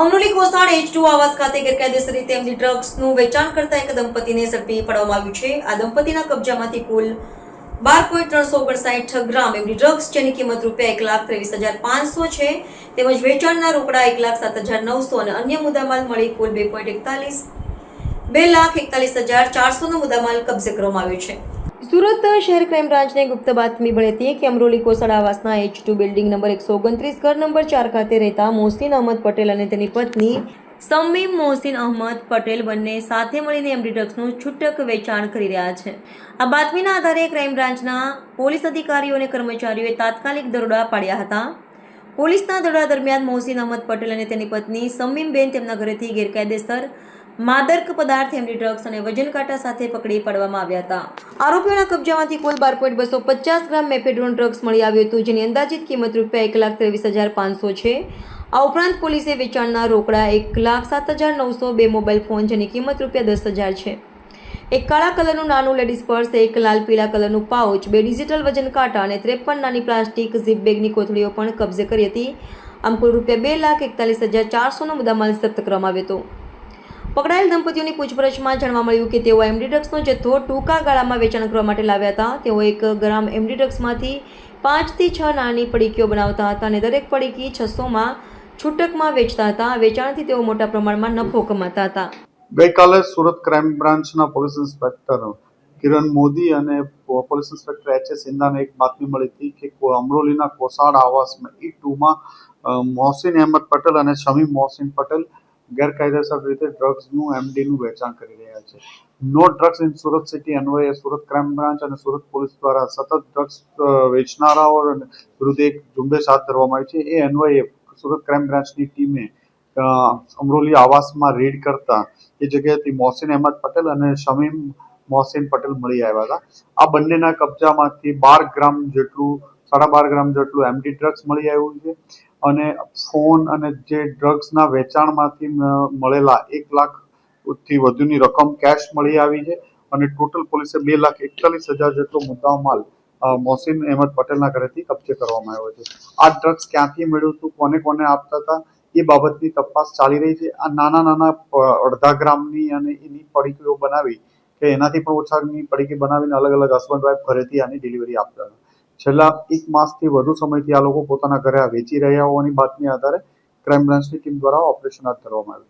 Amroli Kosad H two આવાસ ખાતે ગેરકાયદેસર રીતે એમની ડ્રગ્સનું વેચાણ કરતા એક દંપતીને ઝડપી પાડવામાં આવ્યું છે. આ દંપતીના કબજામાંથી કુલ બાર પોઈન્ટ ત્રણસો ઓગણસાઠ ગ્રામ એમની ડ્રગ્સ, જેની કિંમત રૂપિયા એક લાખ ત્રેવીસ હજાર પાંચસો છે. તેમજ વેચાણના રોકડા એક લાખ સાત હજાર નવસો અને અન્ય મુદ્દામાલ મળી કુલ બે પોઈન્ટ એકતાલીસ, બે લાખ એકતાલીસ હજાર ચારસોનો મુદ્દામાલ કબજે કરવામાં આવ્યો છે. સુરત શહેર ક્રાઇમ બ્રાન્ચને ગુપ્ત બાતમી મળી હતી કે અમરોલી કોસળ આવાસના એચ ટુ બિલ્ડિંગ નંબર એકસો ઓગણત્રીસ ઘર નંબર ચાર ખાતે રહેતા મોહસિન અહમદ પટેલ અને તેની પત્ની સમીમ મોહસિન અહમદ પટેલ બંને સાથે મળીને એમડી ડ્રગ્સનું છૂટક વેચાણ કરી રહ્યા છે. આ બાતમીના આધારે ક્રાઇમ બ્રાન્ચના પોલીસ અધિકારીઓ અને કર્મચારીઓએ તાત્કાલિક દરોડા પાડ્યા હતા. પોલીસના દરોડા દરમિયાન મોહસિન અહમદ પટેલ અને તેની પત્ની સમીમબેન તેમના ઘરેથી ગેરકાયદેસર માદક પદાર્થ એમડી ડ્રગ્સ અને વજન કાંટા સાથે પકડી પાડવામાં આવ્યા હતા. આરોપીઓના કબજામાંથી કુલ બાર પોઈન્ટ બસો પચાસ ગ્રામ મેફેડ્રોન ડ્રગ્સ મળી આવ્યું હતું, જેની અંદાજિત કિંમત રૂપિયા એક લાખ ત્રેવીસ હજાર પાંચસો છે. આ ઉપરાંત પોલીસે વેચાણના રોકડા એક લાખ સાત હજાર નવસો બે મોબાઈલ ફોન, જેની કિંમત રૂપિયા દસ હજાર છે. એક કાળા કલરનું નાનું લેડીઝ પર્સ, એક લાલ પીળા કલરનું પાઉચ, બે ડિજિટલ વજન કાંટા અને ત્રેપન નાની પ્લાસ્ટિક ઝીપ બેગની કોથળીઓ પણ કબજે કરી હતી. આમ કુલ રૂપિયા બે લાખ એકતાલીસ હજાર ચારસોનો મુદ્દામાલ જપ્ત કરવામાં આવ્યો હતો. પકડાયેલ દંપતીઓની પૂછપરછમાં જાણવા મળ્યું કે તેઓ એમડી ડ્રગ્સનો જથ્થો ટૂંકા ગાળામાં વેચાણ કરવા માટે લાવ્યા હતા. તેઓ એક ગ્રામ એમડી ડ્રગ્સમાંથી પાંચથી છ નાની પડીકીઓ બનાવતા હતા અને દરેક પડીકી છસોમાં છૂટકમાં વેચતા હતા. વેચાણથી તેઓ મોટા પ્રમાણમાં નફો કમાતા હતા. ગઈકાલે સુરત ક્રાઇમ બ્રાન્ચના પોલીસ ઇન્સ્પેક્ટર કિરણ મોદી અને પોલીસ ઇન્સ્પેક્ટર એચ એસ સિંધાને એક બાતમી મળી હતી કે અમરોલીના કોસાડ આવાસમાં ઈ ટુમાં મોહસિન અહેમદ પટેલ અને શમી મોહસિન પટેલ ગેરકાયદેસર રીતે ડ્રગ્સનું એમડીનું વેચાણ કરી રહ્યા છે. No drugs in Surat city અન્વયે સુરત ક્રાઇમ બ્રાન્ચ અને સુરત પોલીસ દ્વારા સતત ડ્રગ્સ વેચનારાઓ વિરુદ્ધ એક ઝુંબેશ હાથ ધરવામાં આવી છે. એ અન્વયે સુરત ક્રાઇમ બ્રાન્ચની ટીમે અમરોલી આવાસમાં રેડ કરતા એ જગ્યાએથી મોહસિન અહેમદ પટેલ અને શમીમ મોહસિન પટેલ મળી આવ્યા હતા. આ બંનેના કબજામાંથી બાર ગ્રામ જેટલું સાડા બાર ગ્રામ જેટલું એમડી ડ્રગ્સ મળી આવ્યું છે. અને ફોન અને જે ડ્રગ્સના વેચાણમાંથી મળેલા એક લાખથી વધુની રકમ કેશ મળી આવી છે. અને ટોટલ પોલીસે બે લાખ એકતાલીસ હજાર જેટલો મુદ્દાઓ માલ મોસીન અહેમદ પટેલના ઘરેથી કબજે કરવામાં આવ્યો છે. આ ડ્રગ્સ ક્યાંથી મળ્યું હતું, કોને કોને આપતા હતા, એ બાબતની તપાસ ચાલી રહી છે. આ નાના નાના અડધા ગ્રામની અને એની પડીકીઓ બનાવી કે એનાથી પણ ઓછાની પડીકી બનાવીને અલગ અલગ હસબન્ડ વાઈફ ઘરેથી આની ડિલિવરી આપતા હતા. છેલ્લા એક માસથી વધુ સમયથી આ લોકો પોતાના ઘરે વેચી રહ્યા હોવાની બાતમી આધારે ક્રાઇમ બ્રાન્ચની ટીમ દ્વારા ઓપરેશન હાથ ધરવામાં આવ્યું